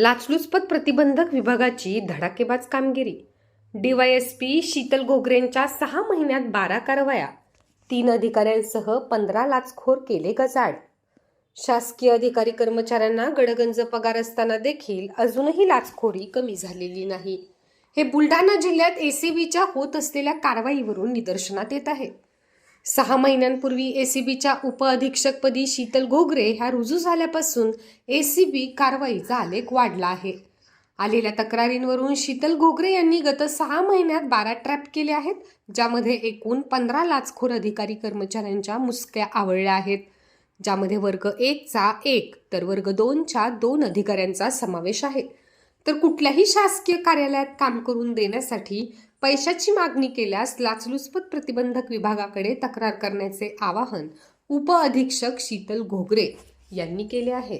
लाचलुचपत प्रतिबंधक विभागाची धडाकेबाज कामगिरी. डीवायएसपी शीतल घोगरेंच्या सहा महिन्यात बारा कारवाया. तीन अधिकाऱ्यांसह पंधरा लाचखोर केले गजाड शासकीय अधिकारी कर्मचाऱ्यांना गडगंज पगार असताना देखील अजूनही लाचखोरी कमी झालेली नाही. हे बुलढाणा जिल्ह्यात एसीबीच्या होत असलेल्या कारवाईवरून निदर्शनात येत आहे. सहा महिन्यांपूर्वी ए सी बीच्या उपअधीक्षकपदी शीतल घोगरे ह्या रुजू झाल्यापासून ए सी बी कारवाईचा आलेख वाढला आहे. आलेल्या तक्रारींवरून शीतल घोगरे यांनी गत सहा महिन्यात बारा ट्रॅप केले आहेत ज्यामध्ये एकूण पंधरा लाचखोर अधिकारी कर्मचाऱ्यांच्या मुसक्या आवळल्या आहेत. ज्यामध्ये वर्ग एकचा एक तर वर्ग दोनच्या दोन अधिकाऱ्यांचा समावेश आहे. तर कुठल्याही शासकीय कार्यालयात काम करून देण्यासाठी पैशाची मागणी केल्यास लाचलुचपत प्रतिबंधक विभागाकडे तक्रार करण्याचे आवाहन उपअधीक्षक शीतल घोगरे यांनी केले आहे.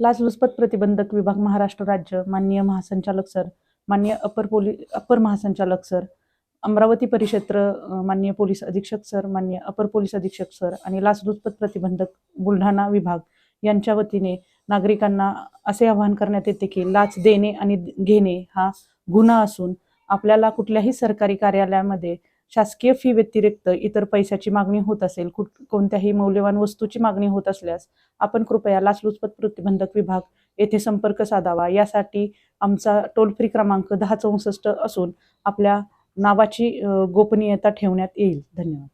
लाचलुचपत प्रतिबंधक विभाग महाराष्ट्र राज्य मान्य महासंचालक सर मान्य अपर पोली अपर महासंचालक सर अमरावती परिक्षेत्र मान्य पोलीस अधीक्षक सर मान्य अपर पोलीस अधीक्षक सर आणि लाचलुचपत प्रतिबंधक बुलढाणा विभाग यांच्या वतीने नागरिकांना असे आवाहन करण्यात येते की लाच देणे आणि घेणे हा गुन्हा असून आपल्याला कुठल्याही सरकारी कार्यालयामध्ये शासकीय फी व्यतिरिक्त इतर पैशाची मागणी होत असेल कुठ कोणत्याही मौल्यवान वस्तूची मागणी होत असल्यास आपण कृपया लाचलुचपत प्रतिबंधक विभाग येथे संपर्क साधावा. यासाठी आमचा टोल फ्री क्रमांक दहा चौसष्ट असून आपल्या नावाची गोपनीयता ठेवण्यात येईल. धन्यवाद.